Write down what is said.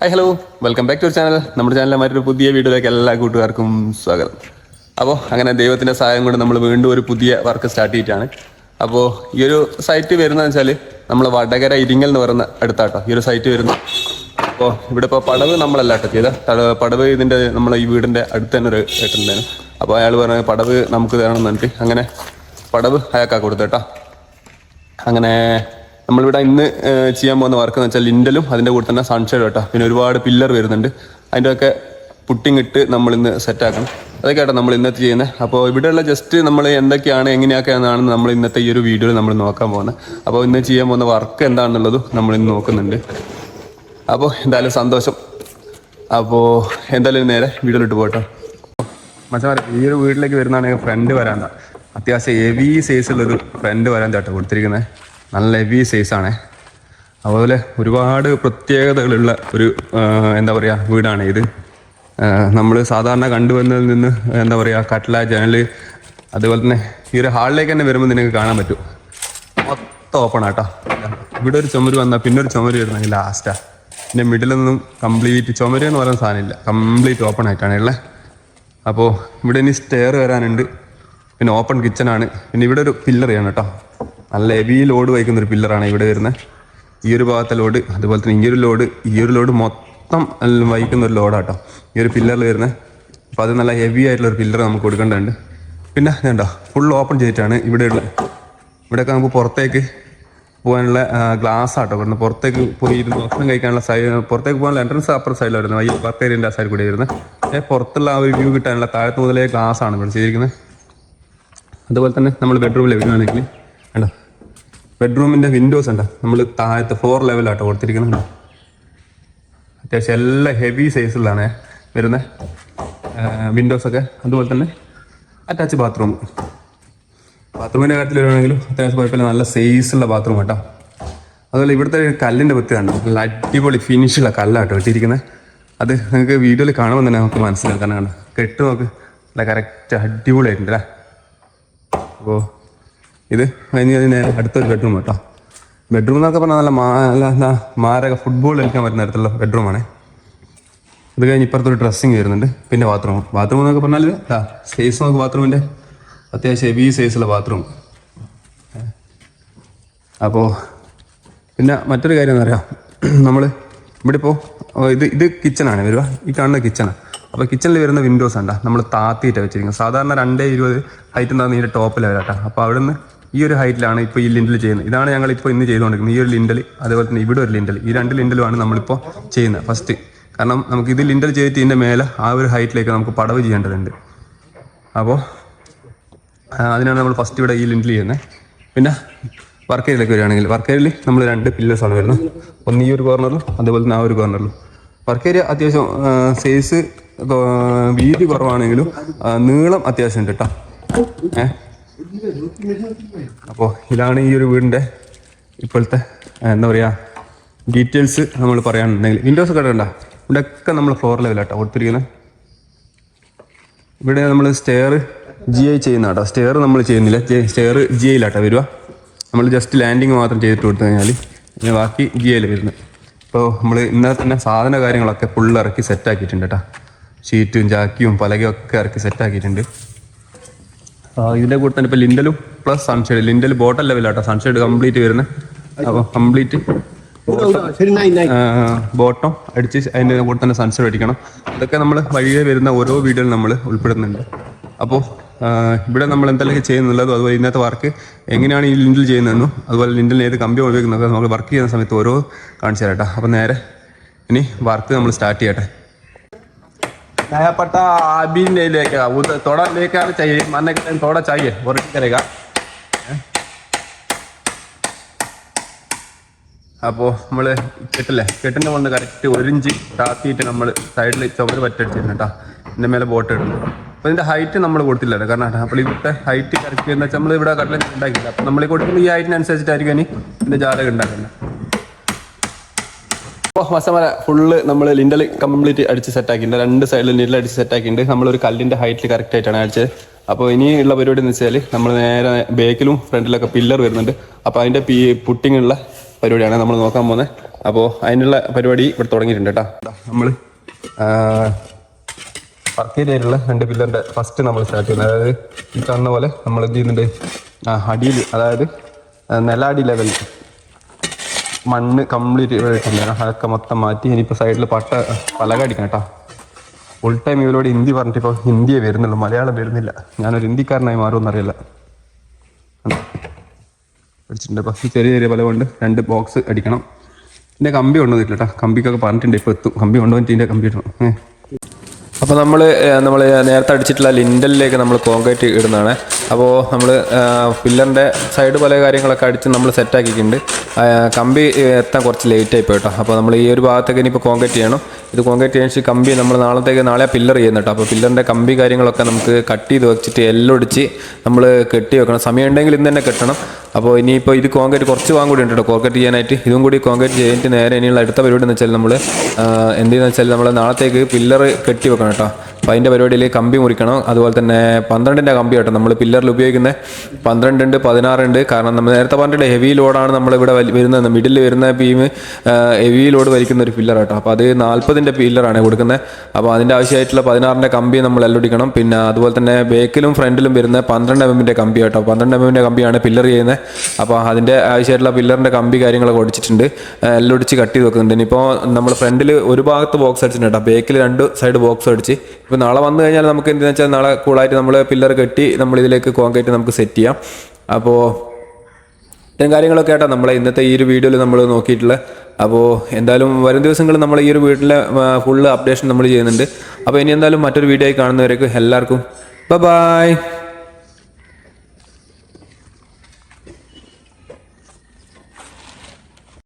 Hi hello welcome back to channel നമ്മുടെ ചാനലിലെ മറ്റൊരു പുതിയ വീഡിയോയിലേക്ക് എല്ലാ കൂട്ടുകാർക്കും സ്വാഗതം. അപ്പോൾ അങ്ങനെ ദൈവത്തിന്റെ സഹായം കൊണ്ട് നമ്മൾ വീണ്ടും ഒരു പുതിയ വർക്ക് സ്റ്റാർട്ട് ചെയ്തിട്ടാണ്. അപ്പോൾ ഈ ഒരു സൈറ്റ് വരുന്നതെന്ന് വെച്ചാൽ നമ്മൾ വടകര ഇരിങ്ങൽ എന്ന് പറയുന്ന അടുത്താട്ടോ. ഈ ഒരു സൈറ്റ് വരുന്നത് അപ്പോൾ ഇവിടെ ഇപ്പോൾ പടവ് നമ്മളല്ല കേട്ടോ ചെയ്ത. പടവ് ഇതിന്റെ നമ്മൾ ഈ വീടിന്റെ അടുത്ത് തന്നെ ഒരു ഏട്ടുണ്ടായിരുന്നു അപ്പോൾ അയാൾ പറഞ്ഞ പടവ് നമുക്ക് തരണം എന്നിട്ട് അങ്ങനെ പടവ് അയാൾക്കാ കൊടുത്തേട്ടോ അങ്ങനെ നമ്മളിവിടെ ഇന്ന് ചെയ്യാൻ പോകുന്ന വർക്ക് എന്ന് വെച്ചാൽ ലിൻഡലും അതിന്റെ കൂടെ തന്നെ സൺഷെയ്ഡ് കേട്ടോ. പിന്നെ ഒരുപാട് പില്ലർ വരുന്നുണ്ട്. അതിന്റെ ഒക്കെ പുട്ടിങ് ഇട്ട് നമ്മൾ ഇന്ന് സെറ്റാക്കണം അതൊക്കെ കേട്ടോ നമ്മൾ ഇന്നത്തെ ചെയ്യുന്നത് അപ്പോൾ ഇവിടെയുള്ള ജസ്റ്റ് നമ്മൾ എന്തൊക്കെയാണ് എങ്ങനെയൊക്കെയാണെന്നാണ് നമ്മൾ ഇന്നത്തെ ഈ ഒരു വീഡിയോയിൽ നമ്മൾ നോക്കാൻ പോകുന്നത്. അപ്പോൾ ഇന്ന് ചെയ്യാൻ പോകുന്ന വർക്ക് എന്താണെന്നുള്ളതും നമ്മൾ ഇന്ന് നോക്കുന്നുണ്ട്. അപ്പോൾ എന്തായാലും സന്തോഷം. അപ്പോൾ എന്തായാലും നേരെ വീഡിയോയിലിട്ട് പോകട്ടോ മച്ചാൻ ഈ ഒരു വീട്ടിലേക്ക് വരുന്നതാണെങ്കിൽ ഫ്രണ്ട് വരാൻ അത്യാവശ്യം ഹെവി സൈസുള്ളൊരു ഫ്രണ്ട് വരാൻ ചേട്ടാ കൊടുത്തിരിക്കുന്നത് നല്ല ഹെവി സൈസാണ് അതുപോലെ ഒരുപാട് പ്രത്യേകതകളുള്ള ഒരു എന്താ പറയുക വീടാണ് ഇത്. നമ്മൾ സാധാരണ കണ്ടുവന്നതിൽ നിന്ന് എന്താ പറയുക കട്ട്ല ജനൽ അതുപോലെ തന്നെ ഈ ഒരു ഹാളിലേക്ക് തന്നെ വരുമ്പോൾ നിനക്ക് കാണാൻ പറ്റും. മൊത്തം ഓപ്പൺ ആട്ടോ. ഇവിടെ ഒരു ചുമര് വന്നാൽ പിന്നെ ഒരു ചുമര് വരുന്നെങ്കിൽ ലാസ്റ്റാ പിന്നെ മിഡിലൊന്നും കംപ്ലീറ്റ് ചുമര് എന്ന് പറയുന്ന സാധനമില്ല കംപ്ലീറ്റ് ഓപ്പൺ ആയിട്ടാണ് ഉള്ളത് അപ്പോൾ ഇവിടെ ഇനി സ്റ്റെയർ വരാനുണ്ട്. പിന്നെ ഓപ്പൺ കിച്ചണാണ് പിന്നെ ഇവിടെ ഒരു പില്ലർ ചെയ്യണം കേട്ടോ. നല്ല ഹെവി ലോഡ് വഹിക്കുന്ന ഒരു പില്ലറാണ് ഇവിടെ വരുന്നത് ഈ ഒരു ഭാഗത്തെ ലോഡ് അതുപോലെ തന്നെ ഈ ഒരു ലോഡ് ഈ ഒരു ലോഡ് മൊത്തം വഹിക്കുന്ന ഒരു ലോഡാട്ടോ ഈ ഒരു പില്ലറിൽ വരുന്നത് അപ്പോൾ അത് നല്ല ഹെവി ആയിട്ടുള്ള ഒരു പില്ലർ നമുക്ക് കൊടുക്കേണ്ടതുണ്ട്. പിന്നെ ഇതുണ്ടോ ഫുൾ ഓപ്പൺ ചെയ്തിട്ടാണ് ഇവിടെയുള്ള ഇവിടെയൊക്കെ നമുക്ക് പുറത്തേക്ക് പോകാനുള്ള ഗ്ലാസ് ആട്ടോ ഇവിടുന്ന് പുറത്തേക്ക് പോയി ഇരുന്ന് ഭക്ഷണം കഴിക്കാനുള്ള സൈഡ് പുറത്തേക്ക് പോകാനുള്ള എൻട്രൻസ് അപ്പുറം സൈഡിലായിരുന്നു ഈ ബർത്തേരിന്റെ ആ സൈഡിൽ കൂടി വരുന്നത് ഏ പുറത്തുള്ള ആ ഒരു വ്യൂ കിട്ടാനുള്ള താഴത്ത് മുതലേ ഗ്ലാസ് ആണ് ഇവിടെ ചെയ്തിരിക്കുന്നത് അതുപോലെ തന്നെ നമ്മൾ ബെഡ്റൂമിൽ വരുവാണെങ്കിൽ ബെഡ്റൂമിന്റെ വിൻഡോസ് ഉണ്ടോ? നമ്മൾ താഴത്തെ ഫ്ലോർ ലെവലാട്ടോ കൊടുത്തിരിക്കുന്നുണ്ട് അത്യാവശ്യം എല്ലാ ഹെവി സൈസിലാണ് വരുന്നത് വിൻഡോസൊക്കെ അതുപോലെ തന്നെ അറ്റാച്ച് ബാത്റൂം ബാത്റൂമിന്റെ കാര്യത്തിൽ വരുവാണെങ്കിലും അത്യാവശ്യം കുഴപ്പമില്ല. നല്ല സൈസുള്ള ബാത്റൂം കേട്ടോ അതുപോലെ ഇവിടുത്തെ ഒരു കല്ലിന്റെ വൃത്തിയാണ് നല്ല അടിപൊളി ഫിനിഷുള്ള കല്ലാട്ടോ വെട്ടിയിരിക്കുന്നത് അത് നിങ്ങൾക്ക് വീഡിയോയിൽ കാണുമ്പോൾ തന്നെ നമുക്ക് മനസ്സിലാക്കാൻ കാണാം കെട്ട് നോക്ക്. നല്ല കറക്റ്റ് അടിപൊളിയായിട്ടുണ്ട് അല്ലേ? അപ്പോൾ ഇത് ഇനി അതിന് അടുത്തൊരു ബെഡ്റൂം കേട്ടോ ബെഡ്റൂം എന്നൊക്കെ പറഞ്ഞാൽ നല്ല മാ നല്ല മാരക ഫുട്ബോൾ കളിക്കാൻ പറ്റുന്ന തരത്തിലുള്ള ബെഡ്റൂമാണ് ഇത് കഴിഞ്ഞ് ഇപ്പുറത്തൊരു ഡ്രസ്സിങ് വരുന്നുണ്ട്. പിന്നെ ബാത്റൂം ബാത്റൂം എന്നൊക്കെ പറഞ്ഞാൽ സൈസ് നോക്ക് ബാത്റൂമിന്റെ അത്യാവശ്യം ഹെവി സൈസുള്ള ബാത്റൂം അപ്പോൾ പിന്നെ മറ്റൊരു കാര്യം എന്താ പറയുക നമ്മൾ ഇവിടെ ഇപ്പോൾ ഇത് ഇത് കിച്ചണാണ് വരിക ഈ കാണുന്ന കിച്ചണാണ് അപ്പോൾ കിച്ചണിൽ വരുന്ന വിൻഡോസ് ഉണ്ടാ നമ്മൾ താത്തിയിട്ട് വെച്ചിരിക്കുന്നത്. സാധാരണ രണ്ടേ ഇരുപത് ഹൈറ്റ് എന്താ ഇതിന്റെ ടോപ്പിലാണ് കേട്ടോ അപ്പോൾ അവിടെ നിന്ന് ഈ ഒരു ഹൈറ്റിലാണ് ഇപ്പോൾ ഈ ലിൻഡൽ ചെയ്യുന്നത്. ഇതാണ് ഞങ്ങൾ ഇപ്പോൾ ഇന്ന് ചെയ്തുകൊണ്ടിരിക്കുന്നത്. ഈ ഒരു ലിൻഡൽ അതുപോലെ തന്നെ ഇവിടെ ഒരു ലിൻഡൽ ഈ രണ്ട് ലിൻഡലുമാണ് നമ്മളിപ്പോൾ ചെയ്യുന്നത് ഫസ്റ്റ്. കാരണം നമുക്ക് ഇത് ലിൻഡൽ ചെയ്തിട്ട് ഇതിന്റെ മേലെ ആ ഒരു ഹൈറ്റിലേക്ക് നമുക്ക് പടവ് ചെയ്യേണ്ടതുണ്ട്. അപ്പോൾ അതിനാണ് നമ്മൾ ഫസ്റ്റ് ഇവിടെ ഈ ലിൻഡൽ ചെയ്യുന്നത്. പിന്നെ വർക്ക് ഏരിയയിലേക്ക് വരികയാണെങ്കിൽ വർക്ക് ഏരിയയിൽ നമ്മൾ രണ്ട് പില്ലേഴ്സാണ് വരുന്നത്. ഒന്ന് ഈ ഒരു കോർണറിലും അതുപോലെ തന്നെ ആ ഒരു കോർണറിലും വർക്ക് ഏരിയ അത്യാവശ്യം സൈസ് വീതി കുറവാണെങ്കിലും നീളം അത്യാവശ്യം ഉണ്ട് കേട്ടോ ഏ? അപ്പോൾ ഇതാണ് ഈ ഒരു വീടിന്റെ ഇപ്പോഴത്തെ എന്താ പറയുക ഡീറ്റെയിൽസ് നമ്മൾ പറയാനുണ്ടെങ്കിൽ. വിൻഡോസ് ഒക്കെ ഉണ്ടോ ഇവിടെയൊക്കെ നമ്മൾ ഫ്ലോർ ലെവലാട്ടോ കൊടുത്തിരിക്കുന്നത് ഇവിടെ നമ്മൾ സ്റ്റെയർ ജി ഐ ചെയ്യുന്ന കേട്ടോ സ്റ്റെയർ നമ്മൾ ചെയ്യുന്നില്ല. സ്റ്റെയർ ജി ഐയിലാട്ടോ വരിക. നമ്മൾ ജസ്റ്റ് ലാൻഡിങ് മാത്രം ചെയ്തിട്ട് കൊടുത്തു കഴിഞ്ഞാൽ ബാക്കി ജി ഐയിൽ വരുന്നത് ഇപ്പോൾ നമ്മൾ ഇന്നലെ തന്നെ സാധന കാര്യങ്ങളൊക്കെ ഫുൾ ഇറക്കി സെറ്റാക്കിയിട്ടുണ്ട് കേട്ടോ. ഷീറ്റും ചാക്കിയും പലകയും ഒക്കെ ഇറക്കി സെറ്റ് ഇതിന്റെ കൂടെ തന്നെ ഇപ്പൊ ലിൻഡലും പ്ലസ് സൺഷെയ്ഡ് ലിൻഡൽ ബോട്ടൽ ലെവലാട്ടോ സൺഷെയ്ഡ് കംപ്ലീറ്റ് വരുന്നത് അപ്പൊ കംപ്ലീറ്റ് ബോട്ടം അടിച്ച് അതിന്റെ കൂടെ തന്നെ സൺഷൈഡ് അടിക്കണം. ഇതൊക്കെ നമ്മൾ വഴിയെ വരുന്ന ഓരോ വീഡിയോയിൽ നമ്മൾ ഉൾപ്പെടുന്നുണ്ട്. അപ്പോൾ ഇവിടെ നമ്മൾ എന്തെല്ലാം ചെയ്യുന്നുള്ളതും അതുപോലെ ഇന്നത്തെ വർക്ക് എങ്ങനെയാണ് ഈ ലിൻഡിൽ ചെയ്യുന്നതെന്നും അതുപോലെ ലിൻഡിൽ ഏത് കമ്പി ഉപയോഗിക്കുന്നത് നമ്മൾ വർക്ക് ചെയ്യുന്ന സമയത്ത് ഓരോ കാണിച്ചു തരാം കേട്ടോ. അപ്പോൾ നേരെ ഇനി വർക്ക് നമ്മൾ സ്റ്റാർട്ട് ചെയ്യട്ടെ. नयापट्टा अभी नहीं लेके उधर थोड़ा लेकर चाहिए मारने के टाइम थोड़ा चाहिए और करेगा അപ്പോൾ നമ്മൾ കെട്ടില്ലേ കെട്ടിൻ്റെ കൊണ്ട് കറക്റ്റ് ഒരു ഇഞ്ച് താത്തിയിട്ട് നമ്മൾ സൈഡിൽ ചുവര് പറ്റടിച്ചിരുന്നു കേട്ടോ ഇതിൻ്റെ മേലെ ബോട്ട് ഇടുന്നു അപ്പോൾ ഇതിൻ്റെ ഹൈറ്റ് നമ്മൾ കൊടുത്തില്ലല്ലോ കാരണം അപ്പോൾ ഇവിടുത്തെ ഹൈറ്റ് കറക്റ്റ് എന്ന് വെച്ചാൽ നമ്മൾ ഇവിടെ കടലിൽ ഉണ്ടാക്കില്ല അപ്പോൾ നമ്മൾ കൊടുക്കുന്ന ഈ ഹൈറ്റിനനുസരിച്ചിട്ടായിരിക്കും ഇനി ഇതിൻ്റെ ജാലകം ഉണ്ടാക്കുന്നത് അപ്പോൾ മസമല ഫുള്ള് നമ്മൾ ലിൻഡൽ കംപ്ലീറ്റ് അടിച്ച് സെറ്റ് ആക്കിയിട്ടുണ്ട്. രണ്ട് സൈഡിൽ ലിൻഡൽ അടിച്ച് സെറ്റ് നമ്മൾ ഒരു കല്ലിന്റെ ഹൈറ്റിൽ കറക്റ്റ് ആയിട്ടാണ് അടിച്ചത്. അപ്പോൾ ഇനിയുള്ള പരിപാടി എന്ന് വെച്ചാൽ നമ്മൾ നേരെ ബേക്കിലും ഫ്രണ്ടിലൊക്കെ പില്ലർ വരുന്നുണ്ട്. അപ്പോൾ അതിന്റെ പി പുട്ടിങ്ങുള്ള പരിപാടിയാണ് നമ്മൾ നോക്കാൻ പോകുന്നത് അപ്പോൾ അതിനുള്ള പരിപാടി ഇവിടെ തുടങ്ങിയിട്ടുണ്ട് കേട്ടോ. നമ്മൾ വർക്ക് രണ്ട് പില്ലറിന്റെ ഫസ്റ്റ് നമ്മൾ സ്റ്റാർട്ട് ചെയ്യുന്നത്. അതായത് ഈ കാണുന്ന പോലെ നമ്മൾ എന്ത് ചെയ്യുന്നുണ്ട്? അടിയിൽ അതായത് നിലാടി ലെവലിൽ മണ്ണ് കംപ്ലീറ്റ് ഇട്ടില്ല അതൊക്കെ മൊത്തം മാറ്റി ഇനിയിപ്പോൾ സൈഡിൽ പട്ട പലക അടിക്കണം കേട്ടോ. ഫുൾ ടൈം ഇവരോട് ഹിന്ദി പറഞ്ഞിട്ട് ഇപ്പോൾ ഹിന്ദിയെ വരുന്നുള്ളൂ. മലയാളം വരുന്നില്ല. ഞാനൊരു ഹിന്ദിക്കാരനായി മാറുമെന്നറിയില്ല അടിച്ചിട്ടുണ്ട് അപ്പോൾ ചെറിയ ചെറിയ പല കൊണ്ട് രണ്ട് ബോക്സ് അടിക്കണം. എന്റെ കമ്പി കൊണ്ടുവന്നിട്ടില്ല കേട്ടോ. കമ്പിക്കൊക്കെ പറഞ്ഞിട്ടുണ്ട്. ഇപ്പോൾ എത്തും. കമ്പി കൊണ്ടുവന്നിട്ട് ഇതിന്റെ കമ്പി ഇടണം ഏ. അപ്പോൾ നമ്മൾ നമ്മൾ നേരത്തെ അടിച്ചിട്ടുള്ള ലിൻഡലിലേക്ക് നമ്മൾ കോൺക്രീറ്റ് ഇടുന്നതാണ്. അപ്പോൾ നമ്മൾ പില്ലറിന്റെ സൈഡ് പല കാര്യങ്ങളൊക്കെ അടിച്ച് നമ്മൾ സെറ്റാക്കിയിട്ടുണ്ട്. കമ്പി എത്താൻ കുറച്ച് ലേറ്റ് ആയി പോയിട്ടോ അപ്പോൾ നമ്മൾ ഈ ഒരു ഭാഗത്തേക്ക് ഇനിയിപ്പോൾ കോൺക്രീറ്റ് ചെയ്യണം. ഇത് കോൺക്രീറ്റ് ചെയ്യാൻ ശേഷം കമ്പി നമ്മൾ നാളത്തേക്ക് നാളെ പില്ലർ ചെയ്യുന്നു കേട്ടോ അപ്പോൾ പില്ലറിന്റെ കമ്പി കാര്യങ്ങളൊക്കെ നമുക്ക് കട്ട് ചെയ്ത് വെച്ചിട്ട് എല്ലാം ഒടിച്ച് നമ്മൾ കെട്ടി വെക്കണം. സമയമുണ്ടെങ്കിൽ ഇന്ന് തന്നെ കെട്ടണം. അപ്പോൾ ഇനിയിപ്പോൾ ഇത് കോൺക്രീറ്റ് കുറച്ച് വാങ്ങും കൂടി ഉണ്ട് കേട്ടോ കോൺക്രീറ്റ് ചെയ്യാനായിട്ട്. ഇതും കൂടി കോൺക്രീറ്റ് ചെയ്തിട്ട് നേരെ ഇനിയുള്ള അടുത്ത പരിപാടി എന്ന് വെച്ചാൽ നമ്മൾ എന്തെന്ന് വെച്ചാൽ നമ്മൾ നാളത്തേക്ക് പില്ലർ കെട്ടി വെക്കണം കേട്ടോ അപ്പോൾ അതിന്റെ പരിപാടിയിൽ കമ്പി മുറിക്കണം. അതുപോലെ തന്നെ പന്ത്രണ്ടിന്റെ കമ്പി കേട്ടോ നമ്മൾ പില്ലറിൽ ഉപയോഗിക്കുന്നത് പന്ത്രണ്ടുണ്ട് പതിനാറുണ്ട് കാരണം നമ്മൾ നേരത്തെ പറഞ്ഞിട്ട് ഹെവി ലോഡാണ് നമ്മളിവിടെ വരുന്നത്. മിഡിൽ വരുന്ന ബീം ഹെവി ലോഡ് വലിക്കുന്ന ഒരു പില്ലർ കേട്ടോ. അപ്പോൾ അത് നാൽപ്പതിന്റെ പില്ലറാണ് കൊടുക്കുന്നത് അപ്പോൾ അതിന്റെ ആവശ്യമായിട്ടുള്ള പതിനാറിന്റെ കമ്പി നമ്മൾ എല്ലൊടിക്കണം പിന്നെ അതുപോലെ തന്നെ ബേക്കിലും ഫ്രണ്ടിലും വരുന്ന പന്ത്രണ്ട് എം എമ്മിന്റെ കമ്പി കേട്ടോ. പന്ത്രണ്ട് എം എമ്മിന്റെ കമ്പിയാണ് പില്ലർ ചെയ്യുന്നത് അപ്പോൾ അതിന്റെ ആവശ്യമായിട്ടുള്ള പില്ലറിന്റെ കമ്പി കാര്യങ്ങളൊക്കെ ഒടിച്ചിട്ടുണ്ട്. എല്ലൊടിച്ച് കട്ട് ചെയ്ത് വെക്കുന്നുണ്ട്. ഇനിയിപ്പോൾ നമ്മൾ ഫ്രണ്ടിൽ ഒരു ഭാഗത്ത് ബോക്സ് അടിച്ചിട്ടുണ്ട് കേട്ടോ. ബേക്കിൽ രണ്ട് സൈഡ് ബോക്സ് അടിച്ച്. നാളെ വന്നു കഴിഞ്ഞാൽ നമുക്ക് എന്താണെന്ന് വെച്ചാൽ നാളെ കൂളായിട്ട് നമ്മൾ പില്ലർ കെട്ടി നമ്മൾ ഇതിലേക്ക് കോൺക്രീറ്റ് നമുക്ക് സെറ്റ് ചെയ്യാം. അപ്പോൾ ഇത്തരം കാര്യങ്ങളൊക്കെ ആയിട്ടാണ് നമ്മളെ ഇന്നത്തെ ഈ ഒരു വീഡിയോയിൽ നമ്മൾ നോക്കിയിട്ടുള്ള. അപ്പോൾ എന്തായാലും വരും ദിവസങ്ങളിൽ നമ്മൾ ഈ ഒരു വീട്ടിലെ ഫുള്ള് അപ്ഡേഷൻ നമ്മൾ ചെയ്യുന്നുണ്ട്. അപ്പോൾ ഇനി എന്തായാലും മറ്റൊരു വീഡിയോ ആയി കാണുന്നവരേക്കും എല്ലാവർക്കും ബൈ